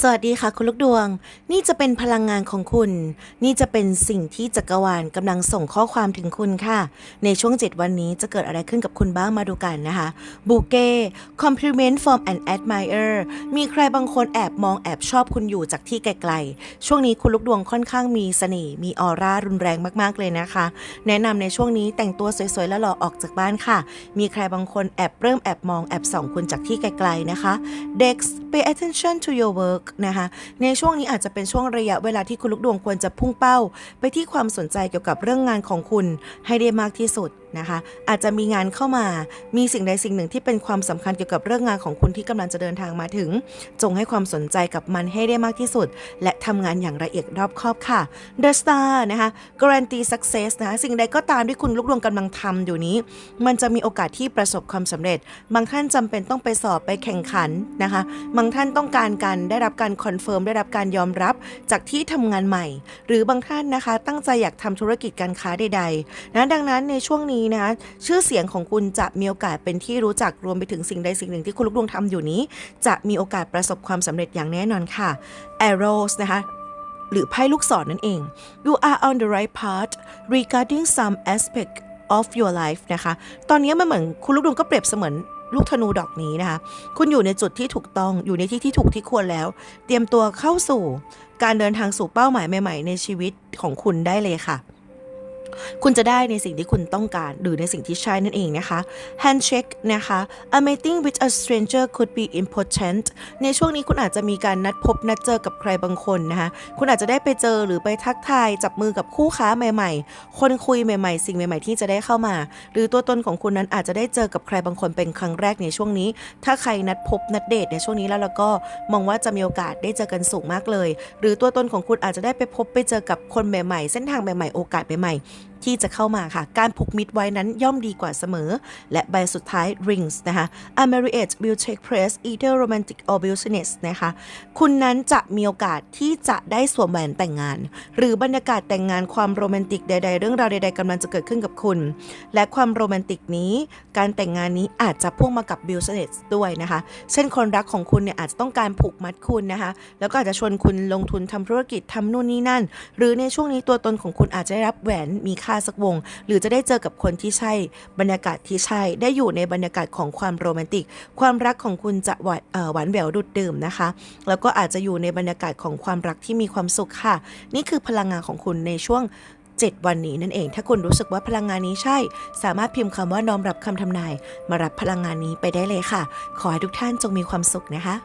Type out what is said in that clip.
สวัสดีค่ะ คุณลูกดวง นี่จะเป็นพลังงานของคุณ นี่จะเป็นสิ่งที่จักรวาลกำลังส่งข้อความถึงคุณค่ะ ในช่วง 7 วันนี้จะเกิดอะไรขึ้นกับคุณบ้างมาดูกันนะคะบูเก้ compliment from an admirer มีใครบางคนแอบมองแอบชอบคุณอยู่จากที่ไกลๆ ช่วงนี้คุณลูกดวงค่อนข้างมีเสน่ห์มีออร่ารุนแรงมากๆเลยนะคะ แนะนำในช่วงนี้แต่งตัวสวยๆแล้วหล่อออกจากบ้านค่ะ มีใครบางคนแอบเริ่มแอบมองแอบส่องคุณจากที่ไกลๆนะคะ Dex pay attention to your work นะคะในช่วงนี้อาจจะเป็นช่วงระยะเวลาที่คุณลูกดวงควรจะพุ่งเป้า ไปที่ความสนใจเกี่ยวกับเรื่องงานของคุณให้ได้มากที่สุดนะคะ อาจจะมีงานเข้ามา มีสิ่งใดสิ่งหนึ่งที่เป็นความสำคัญเกี่ยวกับเรื่องงานของคุณที่กำลังจะเดินทางมาถึง จงให้ความสนใจกับมันให้ได้มากที่สุด และทำงานอย่างละเอียดรอบคอบค่ะ The Star นะคะ guarantee success นะคะสิ่งใดก็ตามที่คุณลูกดวงกำลังทำอยู่นี้ มันจะมีโอกาสที่ประสบความสำเร็จ บางท่านจำเป็นต้องไปสอบไปแข่งขันนะคะ บางท่านต้องการการได้รับการคอนเฟิร์มได้รับการยอมรับจากที่ทำงานใหม่ หรือบางท่านนะคะ ตั้งใจอยากทำธุรกิจการค้าใดๆนะดังนั้นในช่วงนี้นะคะชื่อเสียงของคุณจะมีโอกาสเป็นที่รู้จักรวมไปถึงสิ่งใดสิ่งหนึ่งที่คุณลูกดวงทำอยู่นี้ จะมีโอกาสประสบความสำเร็จอย่างแน่นอนค่ะ Arrows นะคะหรือไพ่ลูกศรนนั่นเอง you are on the right path regarding some aspect of your life นะคะ ตอนนี้มันเหมือนคุณลูกดวงก็เปรียบเสมือนลูกธนูดอกนี้นะคะ คุณอยู่ในจุดที่ถูกต้อง อยู่ในที่ที่ถูกที่ควรแล้ว เตรียมตัวเข้าสู่การเดินทางสู่เป้าหมายใหม่ ๆ ในชีวิตของคุณได้เลยค่ะ คุณจะได้ในสิ่งที่คุณต้องการ หรือในสิ่งที่ใช่นั่นเองนะคะ handshake นะคะ a meeting with a stranger could be important ในช่วงนี้คุณอาจจะมีการนัดพบนัดเจอกับใครบางคนนะคะคุณอาจจะได้ไปเจอหรือไปทักทายจับมือกับคู่ค้าใหม่ ๆ คนคุยใหม่ ๆ สิ่งใหม่ ๆ ที่จะได้เข้ามา หรือตัวตนของคุณนั้นอาจจะได้เจอกับใครบางคนเป็นครั้งแรกในช่วงนี้ ถ้าใครนัดพบนัดเดทในช่วงนี้แล้วแล้วก็มองว่าจะมีโอกาสได้เจอกันสูงมากเลย หรือตัวตนของคุณอาจจะได้ไปพบไปเจอกับคนใหม่ ๆ เส้นทางใหม่ ๆ โอกาสใหม่ๆที่จะเข้ามาค่ะ การผูกมิตรไว้นั้นย่อมดีกว่าเสมอ และใบสุดท้าย rings นะคะ a marriage will take place either romantic or business นะคะ คุณนั้นจะมีโอกาสที่จะได้สวมแหวนแต่งงาน หรือบรรยากาศแต่งงานความโรแมนติกใด ๆ เรื่องราวใด ๆกำลังจะเกิดขึ้นกับคุณ และความโรแมนติกนี้ การแต่งงานนี้อาจจะพ่วงมากับ business ด้วยนะคะ เช่นคนรักของคุณเนี่ยอาจจะต้องการผูกมัดคุณนะคะ แล้วก็อาจจะชวนคุณลงทุนทำธุรกิจทำนู่นนี่นั่น หรือในช่วงนี้ตัวตนของคุณอาจจะได้รับแหวนมีค่าสักวง หรือจะได้เจอกับคนที่ใช่ บรรยากาศที่ใช่ ได้อยู่ในบรรยากาศของความโรแมนติก ความรักของคุณจะหวานหวานแหววดุดดื่มนะคะ แล้วก็อาจจะอยู่ในบรรยากาศของความรักที่มีความสุขค่ะ นี่คือพลังงานของคุณในช่วง7 วันนี้นั่นเอง ถ้าคุณรู้สึกว่าพลังงานนี้ใช่ สามารถพิมพ์คำว่าน้อมรับคำทำนาย มารับพลังงานนี้ไปได้เลยค่ะ ขอให้ทุกท่านจงมีความสุขนะคะ